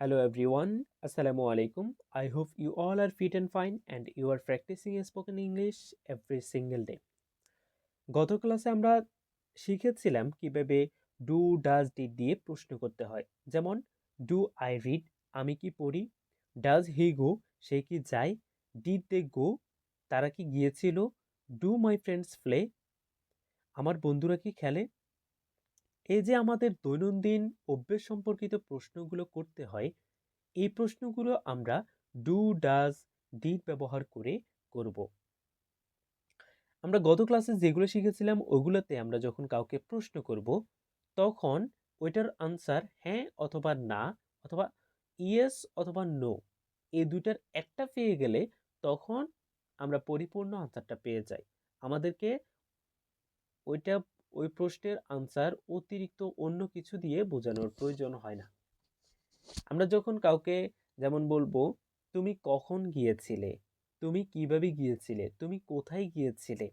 Hello everyone, Assalamu alaikum. I hope you all are fit and fine and you are practicing spoken English every single day. গত ক্লাসে আমরা শিখেছিলাম কীভাবে do does did দিয়ে প্রশ্ন করতে হয় যেমন ডু আই রিড আমি কি পড়ি ডাজ হি গো সে কি যায় ডিড দে গো তারা কি গিয়েছিল ডু মাই ফ্রেন্ডস প্লে আমার বন্ধুরা কি খেলে এই যে আমাদের দৈনন্দিন অভ্যেস সম্পর্কিত প্রশ্নগুলো করতে হয়, এই প্রশ্নগুলো আমরা ডু ডাজ ডিড ব্যবহার করে করব। আমরা গত ক্লাসে যেগুলো শিখেছিলাম, ওগুলোতে আমরা যখন কাউকে প্রশ্ন করব, তখন ওইটার আনসার হ্যাঁ অথবা না, অথবা ইয়েস অথবা নো এই দুইটার একটা পেয়ে গেলে তখন আমরা পরিপূর্ণ আনসারটা পেয়ে যাই। আমাদেরকে ওইটা ওই প্রশ্নের আনসার অতিরিক্ত অন্য কিছু দিয়ে বোঝানোর প্রয়োজন হয় না। আমরা যখন কাউকে যেমন বলব, তুমি কখন গিয়েছিলে? তুমি কীভাবে গিয়েছিলে? তুমি কোথায় গিয়েছিলে?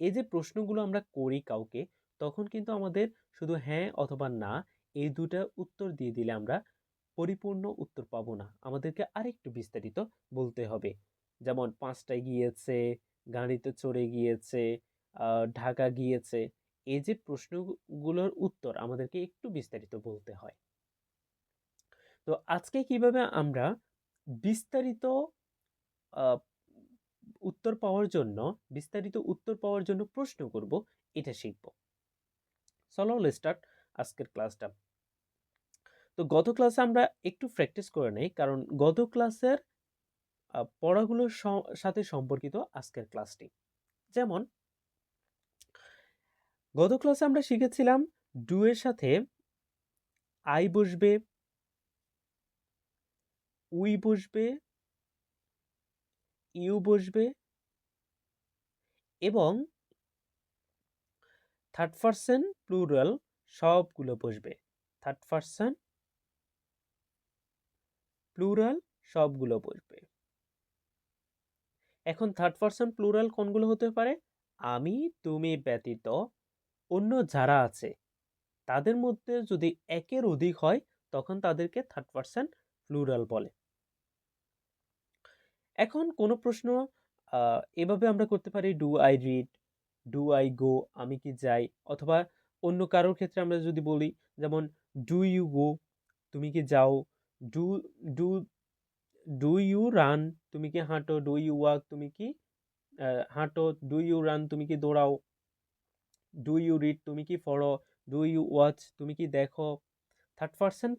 এই যে প্রশ্নগুলো আমরা করি কাউকে, তখন কিন্তু আমাদের শুধু হ্যাঁ অথবা না, এই দুটা উত্তর দিয়ে দিলে আমরা পরিপূর্ণ উত্তর পাবো না। আমাদেরকে আরেকটু বিস্তারিত বলতে হবে। যেমন, পাঁচটায় গিয়েছে, গাড়িতে চড়ে গিয়েছে ঢাকা গিয়েছে। এই যে প্রশ্নগুলোর উত্তর আমাদেরকে একটু বিস্তারিত বলতে হয়। তো আজকে কীভাবে আমরা বিস্তারিত উত্তর পাওয়ার জন্য, বিস্তারিত উত্তর পাওয়ার জন্য প্রশ্ন করব, এটা শিখব। চলো স্টার্ট আজকের ক্লাসটা তো গত ক্লাসে আমরা একটু প্র্যাকটিস করে নেই, কারণ গত ক্লাসের পড়াগুলোর সাথে সম্পর্কিত আজকের ক্লাসটি যেমন গত ক্লাসে আমরা শিখেছিলাম ডু এর সাথে আই বসবে উই বসবে ইউ বসবে এবং থার্ড পার্সন প্লুরাল সবগুলো বসবে। থার্ড পার্সন প্লুরাল সবগুলো বসবে। এখন থার্ড পার্সন প্লুরাল কোনগুলো হতে পারে? আমি, তুমি ব্যতীত অন্য যারা আছে, তাদের মধ্যে যদি একের অধিক হয়, তখন তাদেরকে থার্ড পার্সন প্লুরাল বলে। এখন কোনো প্রশ্ন এভাবে আমরা করতে পারি do I read do I go আমি কি যাই? অথবা অন্য কারোর ক্ষেত্রে আমরা যদি বলি, যেমন ডু ইউ গো তুমি কি যাও? Do do do you run তুমি কি হাঁটো? ডু ইউ ওয়াক তুমি কি হাঁটো? ডু ইউ রান তুমি কি দৌড়াও? ডু ইউ রিড তুমি কি পড়ো ডু ইউ ওয়াচ তুমি কি দেখো? থার্ড পার্সন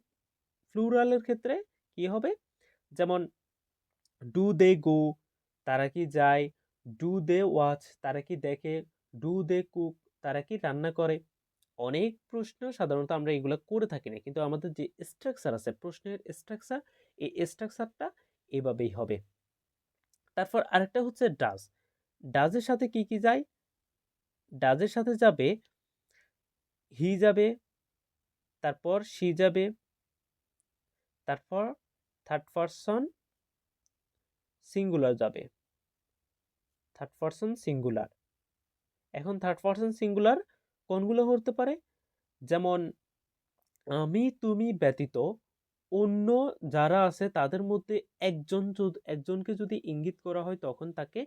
ফ্লুরালের ক্ষেত্রে কি হবে? যেমন ডু দে গো তারা কি যায়? ডু দে ওয়াচ তারা কি দেখে? ডু দে কুক তারা কি রান্না করে? অনেক প্রশ্ন সাধারণত আমরা এগুলো করে থাকি না, কিন্তু আমাদের যে স্ট্রাকচার আছে, প্রশ্নের স্ট্রাকচার এই স্ট্রাকচারটা এভাবেই হবে। তারপর আরেকটা হচ্ছে ডাজ ডাজের সাথে কি কি যায়? ডাজের সাথে যাবে হি যাবে, তারপর সি যাবে, তারপর থার্ড পারসন সিঙ্গুলার যাবে থার্ড পারসন সিঙ্গুলার এখন থার্ড পারসন সিঙ্গুলার কোনগুলো হতে পারে? যেমন, আমি, তুমি ব্যতীত অন্য যারা আছে তাদের মধ্যে একজন একজনকে যদি ইঙ্গিত করা হয় তখন তাকে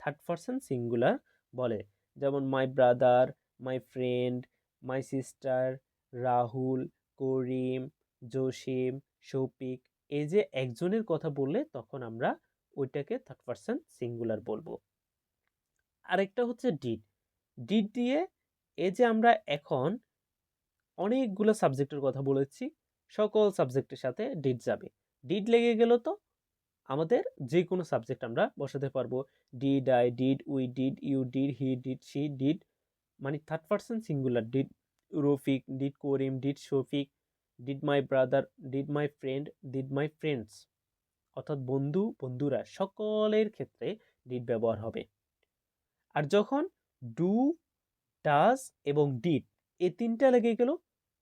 থার্ড পারসন সিঙ্গুলার বলে। যেমন my brother my friend my sister Rahul, Karim, Jasim Shoupik এই যে একজনের কথা বললে তখন আমরা ওইটাকে থার্ড পারসন সিঙ্গুলার বলব। আরেকটা হচ্ছে ডিড ডিড দিয়ে এই যে আমরা এখন অনেকগুলো সাবজেক্টের কথা বলেছি, সকল সাবজেক্টের সাথে ডিড যাবে। ডিড লেগে গেল তো? আমাদের যে কোনো সাবজেক্ট আমরা বসাতে পারব। Did I did we did you did he did she did মানে third person singular did Rafiq did Karim did Shafiq did my brother did my friend did my friends অর্থাৎ বন্ধু, বন্ধুরা সকলের ক্ষেত্রে ডিড ব্যবহার হবে। আর যখন ডু ডাজ এবং ডিড এই তিনটা লেগে গেল,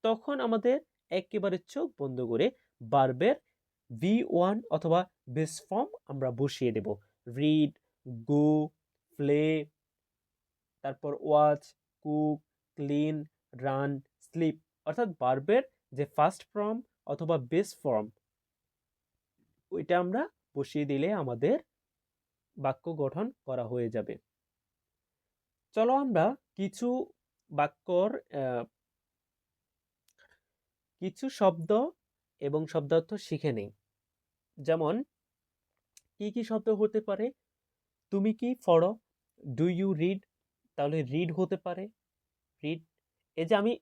তখন আমাদের একেবারে চোখ বন্ধ করে বার্বের ভি ওয়ান অথবা বেস ফর্ম আমরা বসিয়ে দেব। রিড গো প্লে তারপর watch cook clean run sleep অর্থাৎ বার্বের যে ফার্স্ট ফর্ম অথবা বেস ফর্ম ওইটা আমরা বসিয়ে দিলে আমাদের বাক্য গঠন করা হয়ে যাবে। চলো আমরা কিছু বাক্যর কিছু শব্দ এবং শব্দার্থ শিখে নেই। যেমন, কি কি শব্দ হতে পারে? তুমি কি পড়ো? ডু ইউ রিড তাহলে রিড হতে পারে। রিড এই যে আমি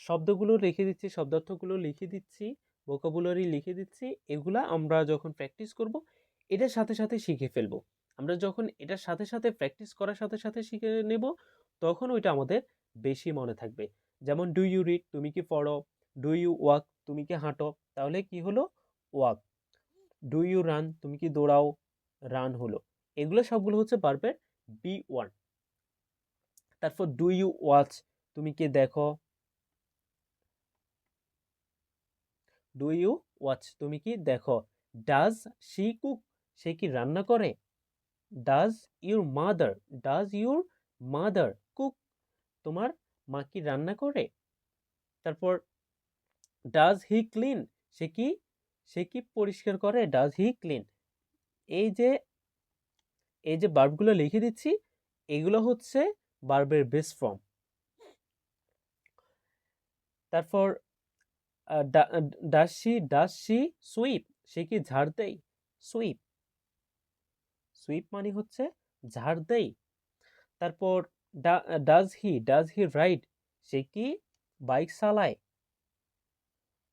শব্দগুলো লিখে দিচ্ছি, শব্দার্থগুলো লিখে দিচ্ছি ভোকাবুলারি লিখে দিচ্ছি, এগুলা আমরা যখন প্র্যাকটিস করব, এটার সাথে সাথে শিখে ফেলব। আমরা যখন এটার সাথে সাথে প্র্যাকটিস করার সাথে সাথে শিখে নেব, তখন ওইটা আমাদের বেশি মনে থাকবে। যেমন ডু ইউ রিড তুমি কি পড়ো? ডু ইউ ওয়াক তুমি কি হাঁটো? তাহলে কি হলো? ওয়াক ডু ইউ রান তুমি কি দৌড়াও? রান হলো। এগুলো সবগুলো হচ্ছে বার্বের বি ওয়ান তারপর ডু ইউ ওয়াচ তুমি কি দেখো? ডু ইউ ওয়াচ তুমি কি দেখো? ডাজ শি কুক সে কি রান্না করে? Does your mother does your mother cook তোমার মা কি রান্না করে? তারপর ডাজ হি ক্লিন সে কি সে কি পরিষ্কার করে? ডাজ হি ক্লিন এই যে এই যে বার্বগুলো লিখে দিচ্ছি, এগুলো হচ্ছে বার্বের বেস ফর্ম তারপর ডাস ডাস সুইপ সে কি ঝাড় দেই সুইপ সুইপ মানে হচ্ছে ঝাড় দেই তারপর does he does he ride সে কি বাইক চালায়?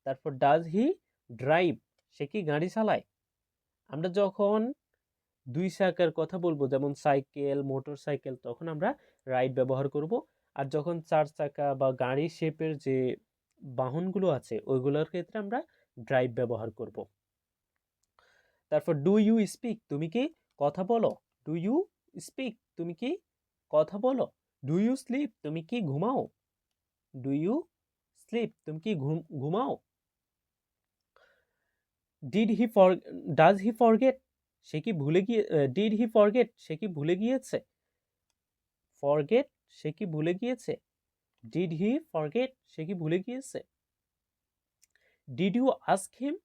তারপর ডাজ হি ড্রাইভ, সে কি গাড়ি চালায়? আমরা যখন দুই চাকার কথা বলব, যেমন সাইকেল মোটর সাইকেল তখন আমরা রাইড ব্যবহার করব। আর যখন চার চাকা বা গাড়ি শেপের যে বাহনগুলো আছে, ওইগুলোর ক্ষেত্রে আমরা ড্রাইভ ব্যবহার করব। তারপর ডু ইউ স্পিক তুমি কি কথা বলো? ডু ইউ স্পিক তুমি কি কথা বলো? ডু ইউ স্লিপ তুমি কি ঘুমাও? ডু ইউ স্লিপ তুমি কি ঘুম, ঘুমাও? Did he for does he forget সে কি ভুলে গিয়ে ডিড হি ফরগেট সে কি ভুলে গিয়েছে? ফরগেট সে কি ভুলে গিয়েছে? ডিড হি ফরগেট সে কি ভুলে গিয়েছে? Did you ask him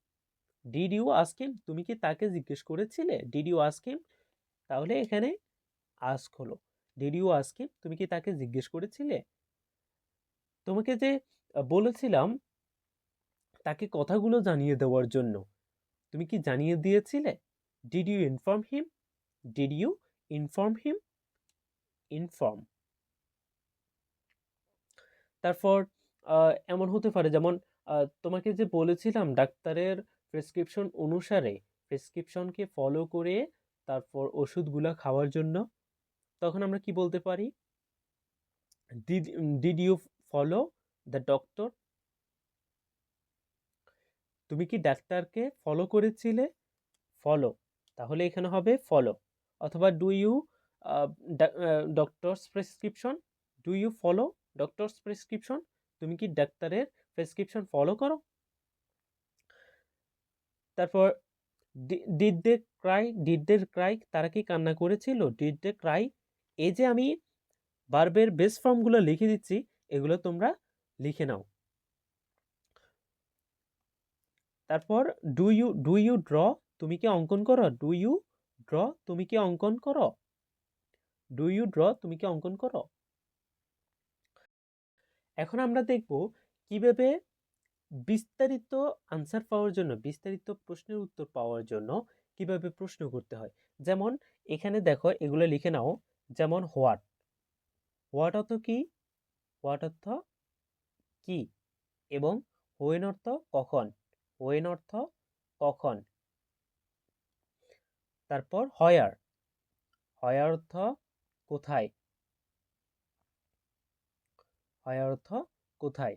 did you ask him তুমি কি তাকে জিজ্ঞেস করেছিলে? ডিড ইউ আস্ক হিম তাহলে এখানে আস্ক হলো। ডিড ইউ আস্ক হিম তুমি কি তাকে জিজ্ঞেস করেছিলে? তোমাকে যে বলেছিলাম, তাকে কথাগুলো জানিয়ে দেওয়ার জন্য। তুমি কি জানিয়ে দিয়েছিলে? Did you inform him did you inform him inform তারপর এমন হতে পারে, যেমন তোমাকে যে বলেছিলাম ডাক্তারের প্রেসক্রিপশন অনুসারে প্রেসক্রিপশনকে ফলো করে তারপর ওষুধগুলো খাওয়ার জন্য, তখন আমরা কি বলতে পারি? Did did you follow the doctor তুমি কি ডাক্তারকে ফলো করেছিলে? ফলো তাহলে এখানে হবে ফলো অথবা do you doctor's prescription do you follow doctor's prescription তুমি কি ডাক্তারের প্রেসক্রিপশন ফলো করো? তারপর did they cry did they cry তারা কি কান্না করেছিল? ডিড দে ক্রাই এই যে আমি বার্বের বেস ফর্মগুলো লিখে দিচ্ছি, এগুলো তোমরা লিখে নাও। তারপর do you do you draw তুমি কি অঙ্কন করো? ডু ইউ ড্র তুমি কি অঙ্কন করো? ডু ইউ ড্র তুমি কি অঙ্কন করো? এখন আমরা দেখব কীভাবে বিস্তারিত আনসার পাওয়ার জন্য, বিস্তারিত প্রশ্নের উত্তর পাওয়ার জন্য কীভাবে প্রশ্ন করতে হয়। যেমন, এখানে দেখো, এগুলো লিখে নাও। যেমন হোয়াট হোয়াট অর্থ কি? হোয়াট অর্থ কি? এবং হোয়েন অর্থ কখন? হোয়েন অর্থ কখন? তারপর হয়ার। হয়ার অর্থ কোথায়? হয়ার অর্থ কোথায়?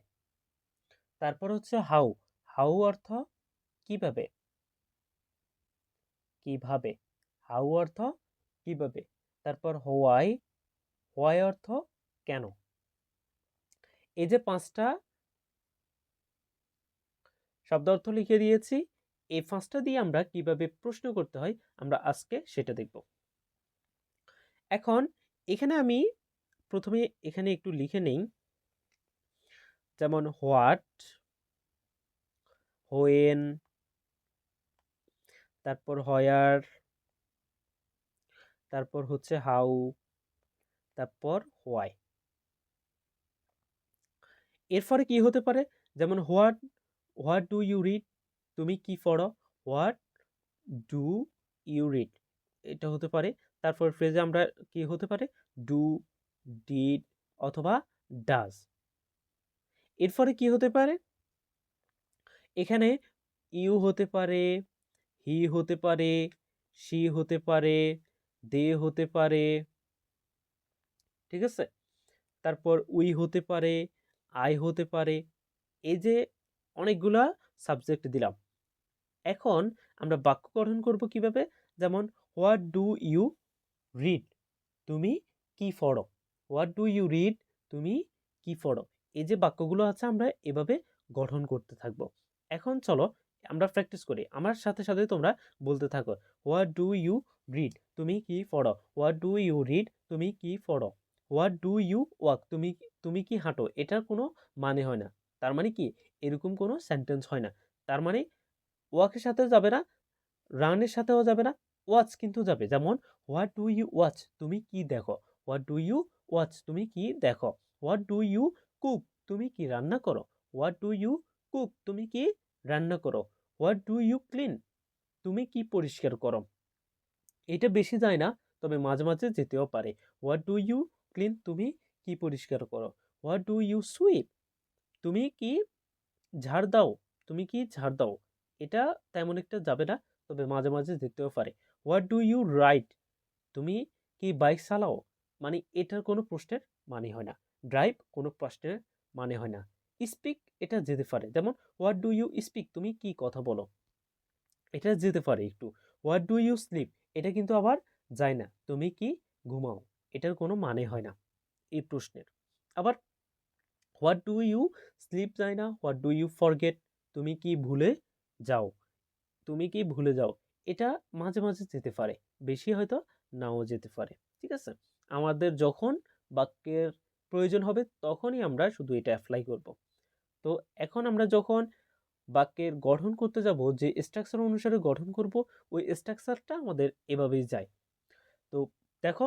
তারপর হচ্ছে হাউ। হাউ অর্থ কীভাবে? কীভাবে? হাউ অর্থ কীভাবে? তারপর হোয়াই। হোয়াই অর্থ কেন? এই যে পাঁচটা শব্দ অর্থ লিখে দিয়েছি। এই পাঁচটা দিয়ে আমরা কীভাবে প্রশ্ন করতে হয়, আমরা আজকে সেটা দেখব। এখন এখানে আমি প্রথমে এখানে একটু লিখে নেই। যেমন হোয়াট, হোয়েন, তারপর হয়ার, তারপর হচ্ছে হাউ, তারপর হোয়াই। এরপরে কি হতে পারে? যেমন what what do you read? তুমি কি পড়ো? What do you read? এটা হতে পারে তারপর ফ্রেজে আমরা কি হতে পারে? ডু, ডিড অথবা ডাজ। এরপরে কি হতে পারে? এখানে ইউ হতে পারে, হি হতে পারে সি হতে পারে, দে হতে পারে, ঠিক আছে? তারপর উই হতে পারে, আই হতে পারে। এই যে অনেকগুলা সাবজেক্ট দিলাম। এখন আমরা বাক্য গঠন করব কীভাবে? যেমন হোয়াট ডু ইউ রিড তুমি কি পড়ো? হোয়াট ডু ইউ রিড তুমি কি পড়ো? এই যে বাক্যগুলো আছে, আমরা এভাবে গঠন করতে থাকব। এখন চলো, আমরা প্র্যাকটিস করি। আমার সাথে সাথে তোমরা বলতে থাকো হোয়াট ডু ইউ রিড তুমি কি পড়ো? হোয়াট ডু ইউ রিড তুমি কি পড়ো? হোয়াট ডু ইউ ওয়াক তুমি তুমি কি হাঁটো? এটার কোনো মানে হয় না। তার মানে কি? এরকম কোনো সেন্টেন্স হয় না। তার মানে ওয়াকের সাথেও যাবে না রানের সাথেও যাবে না ওয়াচ কিন্তু যাবে। যেমন হোয়াট ডু ইউ ওয়াচ তুমি কি দেখো? হোয়াট ডু ইউ ওয়াচ তুমি কি দেখো? হোয়াট ডু ইউ কুক তুমি কি রান্না করো? হোয়াট ডু ইউ কুক তুমি কি রান্না করো? হোয়াট ডু ইউ ক্লিন তুমি কি পরিষ্কার করো? এটা বেশি যায় না, তবে মাঝে মাঝে যেতেও পারে। হোয়াট ডু ইউ ক্লিন তুমি কি পরিষ্কার করো? হোয়াট ডু ইউ সুইপ তুমি কি ঝাড় দাও, তুমি কি ঝাড় দাও, এটা তেমন একটা যাবে না, তবে মাঝে মাঝে যেতেও পারে। হোয়াট ডু ইউ রাইড তুমি কি বাইক চালাও? মানে এটার কোনো প্রশ্নের মানে হয় না। ড্রাইভ কোনো প্রশ্নের মানে হয় না। স্পিক এটা যেতে পারে। যেমন হোয়াট ডু ইউ স্পিক তুমি কি কথা বলো? এটা যেতে পারে একটু। হোয়াট ডু ইউ স্লিপ এটা কিন্তু আবার যায় না। তুমি কি ঘুমাও? এটার কোনো মানে হয় না। এই প্রশ্নের। আবার হোয়াট ডু ইউ স্লিপ যায় না? What do you forget? তুমি কি ভুলে যাও? তুমি কি ভুলে যাও? এটা মাঝে মাঝে যেতে পারে। বেশি হয়তো নাও যেতে পারে। ঠিক আছে? আমাদের যখন বাক্যের প্রয়োজন হবে তখনই আমরা শুধু এটা অ্যাপ্লাই করব। তো এখন আমরা যখন বাক্যের গঠন করতে যাব, যে স্ট্রাকচার অনুসারে গঠন করব, ওই স্ট্রাকচারটা আমাদের এভাবেই যায়। তো দেখো,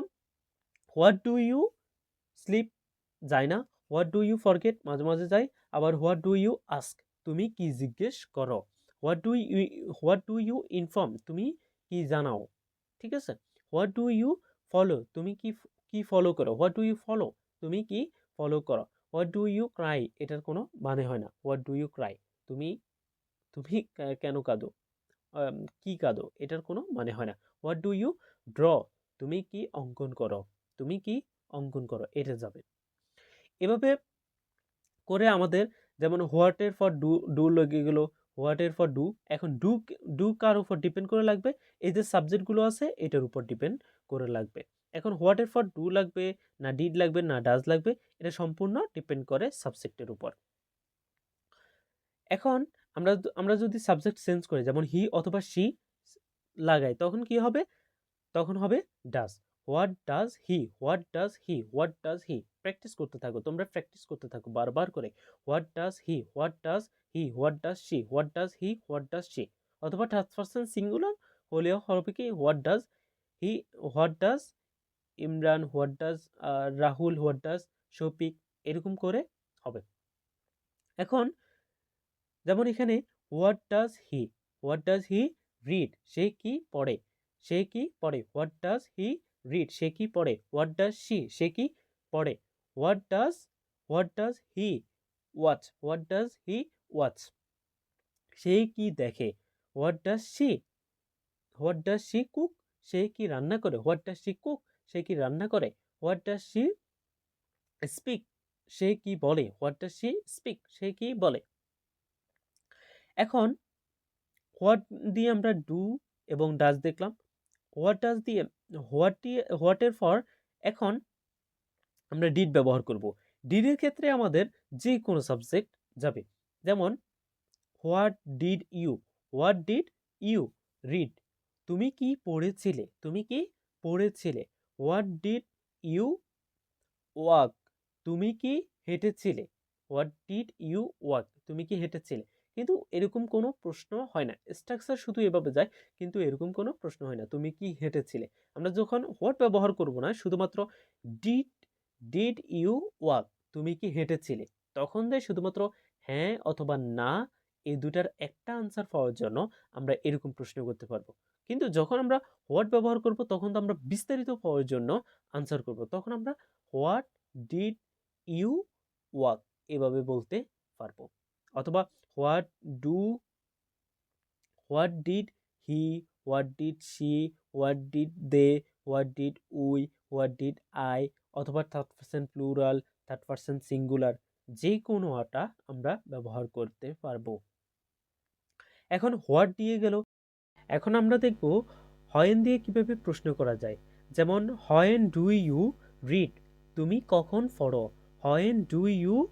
হোয়াট ডু ইউ স্লিপ যায় না? What do you forget? মাঝে মাঝে যায় আবার হোয়াট ডু ইউ আস্ক? তুমি কি জিজ্ঞেস করো? What do you, what do you inform? তুমি কি জানাও? ঠিক আছে? What do you follow? তুমি কি কি ফলো করো? What do you follow? তুমি কি ফলো করো? What do you cry? এটার কোনো মানে হয় না। What do you cry? তুমি তুমি কেন কাঁদো? কি কাঁদো? এটার কোনো মানে হয় না। What do you draw? তুমি কি অঙ্কন করো? তুমি কি অঙ্কন করো? এটা যাবে। এভাবে করে আমাদের যেমন হোয়াটের ফর ডু ডু লেগে গেলো হোয়াটের ফর ডু এখন ডু ডু কার উপর ডিপেন্ড করে লাগবে? এই যে সাবজেক্টগুলো আছে, এটার উপর ডিপেন্ড করে লাগবে। এখন হোয়াটের ফর ডু লাগবে, না ডিড লাগবে, না ডাজ লাগবে, এটা সম্পূর্ণ ডিপেন্ড করে সাবজেক্টের উপর। এখন আমরা আমরা যদি সাবজেক্ট চেঞ্জ করি, যেমন হি অথবা সি লাগাই, তখন কি হবে? তখন হবে does what does he what does he what does he practice করতে থাকো, তোমরা প্র্যাকটিস করতে থাকো বারবার করে। What does he what does he what does she what does he what does she অথবা থার্ড পার্সন সিঙ্গুলার হলেও হবে কি what does he what does Imran what does Rahul what does Shafiq, এরকম করে হবে। এখন যেমন এখানে what does he what does he read সে কি পড়ে? সে কি পড়ে? হোয়াট ডাজ হি রিড সে কি পড়ে? হোয়াট ডাজ শি সে কি পড়ে? What does what does he watch what does he watch সে কি দেখে? What does she what does she cook সে কি রান্না করে? হোয়াট ডাজ শি কুক সে কি রান্না করে? হোয়াট ডাজ শি স্পিক সে কি বলে? হোয়াট ডাজ শি স্পিক সে কি বলে? এখন হোয়াট দিয়ে আমরা ডু এবং ডাজ দেখলাম। হোয়াট ডাজ দিয়ে হোয়াট হোয়াটের ফর এখন আমরা ডিড ব্যবহার করব। ডিডের ক্ষেত্রে আমাদের যে কোনো সাবজেক্ট যাবে। যেমন what did you what did you read তুমি কি পড়েছিলে? তুমি কি পড়েছিলে? হোয়াট ডিড ইউ ওয়াক তুমি কি হেঁটেছিলে? হোয়াট ডিড ইউ ওয়াক তুমি কি হেঁটেছিলে? কিন্তু এরকম কোনো প্রশ্ন হয় না। স্ট্রাকচার শুধু এভাবে যায়, কিন্তু এরকম কোনো প্রশ্ন হয় না। তুমি কি হেঁটেছিলে? আমরা যখন হোয়াট ব্যবহার করব না, শুধুমাত্র ডিড ডিড ইউ ওয়াক তুমি কি হেঁটেছিলে? তখন দেয় শুধুমাত্র হ্যাঁ অথবা না, এই দুটার একটা আনসার পাওয়ার জন্য আমরা এরকম প্রশ্ন করতে পারব। কিন্তু যখন আমরা হোয়াট ব্যবহার করব, তখন তো আমরা বিস্তারিত পাওয়ার জন্য আনসার করব। তখন আমরা হোয়াট ডিড ইউ ওয়াক এভাবে বলতে পারব। অথবা what do what did he what did she what did they what did we what did I অথবা third percent plural third percent singular যে কোনো আটা আমরা ব্যবহার করতে পারব। এখন হোয়াট দিয়ে গেল? এখন আমরা দেখব হয়েন দিয়ে কীভাবে প্রশ্ন করা যায়। যেমন, হয়েন, ডু ইউ রিড? তুমি কখন পড়ো হয়েন, ডু ইউ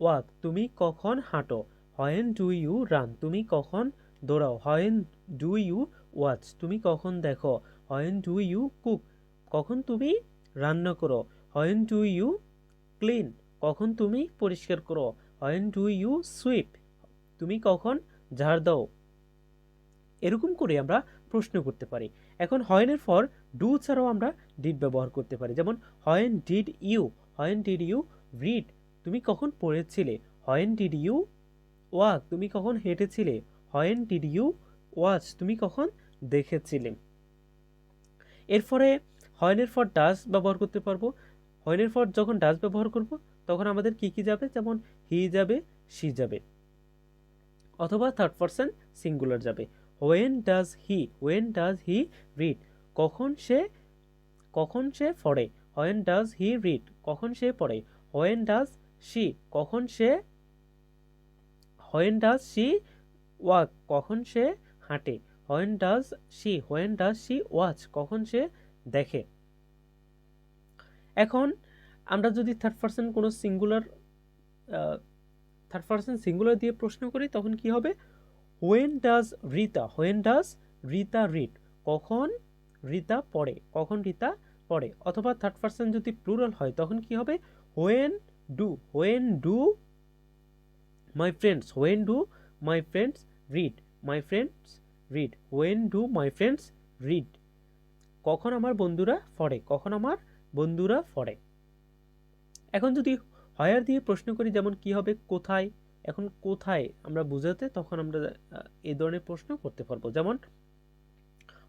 ওয়াক? তুমি কখন হাঁটো? When, do you run? তুমি কখন দৌড়াও? When, do you watch? তুমি কখন দেখো? When, do you cook? কখন তুমি রান্না করো? হয়েন ডু ইউ ক্লিন কখন তুমি পরিষ্কার করো? হয়েন ডু ইউ সুইপ তুমি কখন ঝাড় দাও? এরকম করে আমরা প্রশ্ন করতে পারি। এখন হয়েনের ফর ডু ছাড়াও আমরা ডিড ব্যবহার করতে পারি। যেমন when did you when did you read তুমি কখন পড়েছিলে? হয়েন ডিড ইউ ওয়াক তুমি কখন হেঁটেছিলে? হয়েন ডিড ইউ ওয়াচ তুমি কখন দেখেছিলে? এরপরে হয়নের ফর ডাস ব্যবহার করতে পারব। হয়নের পর যখন ডাস ব্যবহার করব, তখন আমাদের কি কি যাবে? যেমন হি যাবে সি যাবে, অথবা থার্ড পার্সন সিঙ্গুলার যাবে। When does he when does he read কখন সে কখন সে পড়ে? হোয়েন ডাজ হি রিড কখন সে পড়ে? হোয়েন ডাজ শি কখন সে হোয়েন ডাজ শি ওয়াক কখন সে হাঁটে? When does she when does she watch কখন সে দেখে? এখন আমরা যদি থার্ড পার্সন কোনো সিঙ্গুলার থার্ড পার্সন সিঙ্গুলার দিয়ে প্রশ্ন করি, তখন কি হবে? When does Rita when does Rita read কখন রিতা পড়ে? কখন রিতা পড়ে? অথবা থার্ড পার্সন যদি প্লুরাল হয়, তখন কি হবে? When do when do my friends when do my friends read my friends read when do my friends read কখন আমার বন্ধুরা পড়ে? কখন আমার বন্ধুরা পড়ে এখন যদি হয়ার দিয়ে প্রশ্ন করি যেমন কি হবে, কোথায়, এখন কোথায় আমরা বুঝাতে তখন আমরা এই ধরনের প্রশ্ন করতে পারব। যেমন,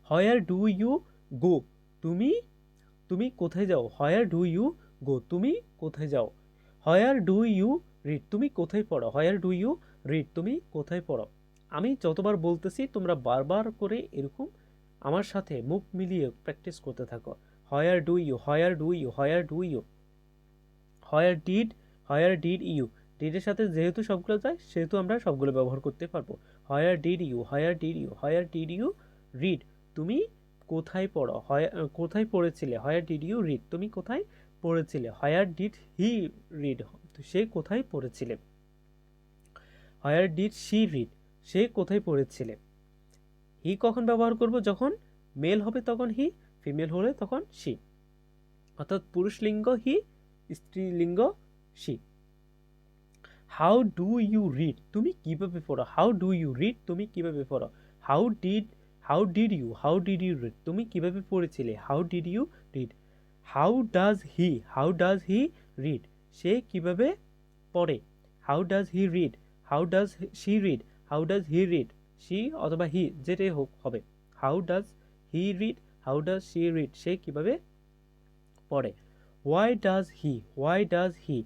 হয়ার ডু ইউ গো? তুমি তুমি কোথায় যাও? Where do you go? তুমি কোথায় যাও? Where do you read? তুমি কোথায় পড়ো? Where do you read? তুমি কোথায় পড়ো? আমি যতবার বলতেছি তোমরা বারবার করে এরকম আমার সাথে মুখ মিলিয়ে প্র্যাকটিস করতে থাকো। Where do you where do you where do you where did where did you ডিডের সাথে যেহেতু সবগুলো যায়, সেহেতু আমরা সবগুলো ব্যবহার করতে পারব। Where did you where did you where did you read তুমি কোথায় পড়ো? হয় কোথায় পড়েছিলে? হয়ার ডিড ইউ রিড তুমি কোথায় পড়েছিলে? হয়ার ডিড হি রিড সে কোথায় পড়েছিলে? হয়ার ডিড শি রিড সে কোথায় পড়েছিলে? হি কখন ব্যবহার করব? যখন মেল হবে তখন হি ফিমেল হলে তখন সি অর্থাৎ পুরুষ লিঙ্গ he স্ত্রীলিঙ্গ she how do you read তুমি কীভাবে পড়ো? হাউ ডু ইউ রিড তুমি কীভাবে পড়ো? How did how did you how did you read তুমি কীভাবে পড়েছিলে? How did you read how does he how does he read সে কীভাবে পড়ে? How does he read how does she read how does he read she অথবা he যেটাই হোক, হবে। How does he read how does she read সে কীভাবে পড়ে? Why does he why does he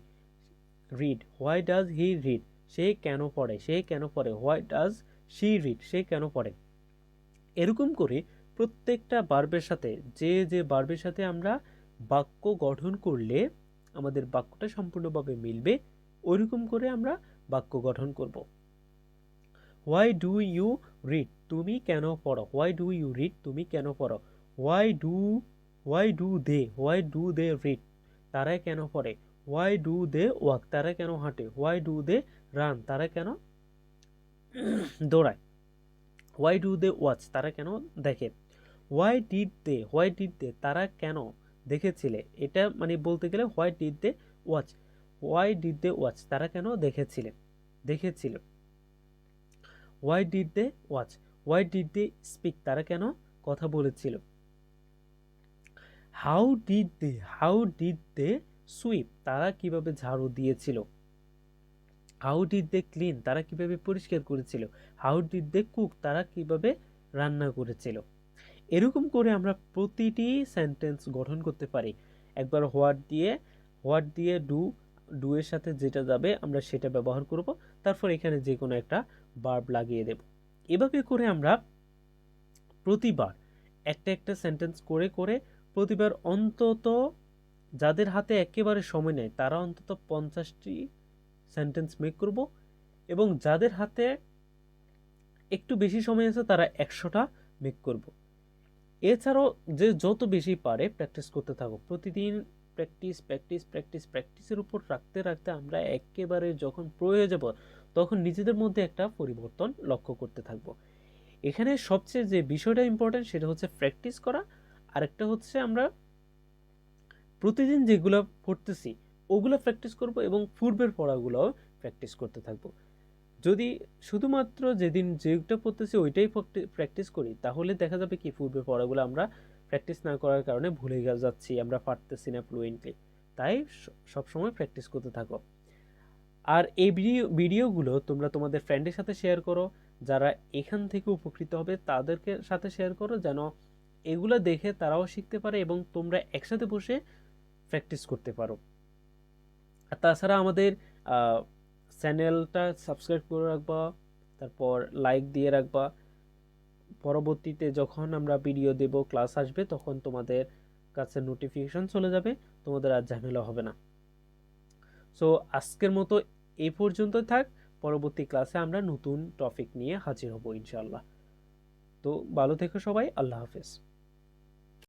read why does he read সে কেন পড়ে? সে কেন পড়ে? হোয়াই ডাজ শি রিড সে কেন পড়ে? এরকম করে প্রত্যেকটা বার্বের সাথে, যে যে বার্বের সাথে আমরা বাক্য গঠন করলে আমাদের বাক্যটা সম্পূর্ণভাবে মিলবে, ওইরকম করে আমরা বাক্য গঠন করব। হোয়াই ডু ইউ রিড তুমি কেন পড়ো? হোয়াই ডু ইউ রিড তুমি কেন পড়ো? Why do why do they why do they read তারা কেন পড়ে? হোয়াই ডু দে ওয়াক তারা কেন হাঁটে? হোয়াই ডু দে রান তারা কেন দৌড়ায়? হোয়াই ডু দে ওয়াচ তারা কেন দেখে? Why did they why did they তারা কেন দেখেছিলে? এটা মানে বলতে গেলে why did they watch why did they watch তারা কেন দেখেছিলে? দেখেছিল। Why did they watch why did they speak তারা কেন কথা বলেছিল? How did they how did they sweep তারা কীভাবে ঝাড়ু দিয়েছিল? হাউ ডিড দে ক্লিন তারা কীভাবে পরিষ্কার করেছিল? হাউ ডিড দে কুক তারা কীভাবে রান্না করেছিল? এরকম করে আমরা প্রতিটি সেন্টেন্স গঠন করতে পারি। একবার হোয়াট দিয়ে হোয়াট দিয়ে ডু ডু এর সাথে যেটা যাবে, আমরা সেটা ব্যবহার করব। তারপর এখানে যে কোনো একটা বার্ব লাগিয়ে দেব। এভাবে করে আমরা প্রতিবার একটা একটা সেন্টেন্স করে করে প্রতিবার অন্তত যাদের হাতে একেবারে সময় নেই, তারা অন্তত পঞ্চাশটি সেন্টেন্স মেক করব এবং যাদের হাতে একটু বেশি সময় আছে, তারা একশোটা মেক করব। এছাড়াও যে যত বেশি পারে প্র্যাকটিস করতে থাকো। প্রতিদিন প্র্যাকটিস প্র্যাকটিস প্র্যাকটিস প্র্যাকটিসের উপর রাখতে রাখতে আমরা একেবারে যখন প্রয়োজন যাব, তখন নিজেদের মধ্যে একটা পরিবর্তন লক্ষ্য করতে থাকব। এখানে সবচেয়ে যে বিষয়টা ইম্পর্টেন্ট সেটা হচ্ছে প্র্যাকটিস করা আরেকটা হচ্ছে আমরা প্রতিদিন যেগুলো পড়তেছি, ওগুলো প্র্যাকটিস করব এবং পূর্বের পড়াগুলোও প্র্যাকটিস করতে থাকব। যদি শুধুমাত্র যেদিন যেটা পড়তেছি ওইটাই প্র্যাকটিস করি, তাহলে দেখা যাবে কি পূর্বের পড়াগুলো আমরা প্র্যাকটিস না করার কারণে ভুলে যাচ্ছি, আমরা পারতেছি না ফ্লুয়েন্টলি তাই সবসময় প্র্যাকটিস করতে থাকো। আর এই ভিডিও, ভিডিওগুলো তোমরা তোমাদের ফ্রেন্ডের সাথে শেয়ার করো, যারা এখান থেকে উপকৃত হবে তাদেরকে সাথে শেয়ার করো, যেন এগুলো দেখে তারাও শিখতে পারে এবং তোমরা একসাথে বসে প্র্যাকটিস করতে পারো। আর তাছাড়া আমাদের চ্যানেলটা সাবস্ক্রাইব করে রাখবা, তারপর লাইক দিয়ে রাখবা। পরবর্তীতে যখন আমরা ভিডিও দেব ক্লাস আসবে, তখন তোমাদের কাছে নোটিফিকেশন চলে যাবে, তোমাদের আর ঝামেলা হবে না। সো আজকের মতো এই পর্যন্ত থাক। পরবর্তী ক্লাসে আমরা নতুন টপিক নিয়ে হাজির হব ইনশাল্লাহ তো, ভালো থেকো সবাই, আল্লাহ হাফেজ।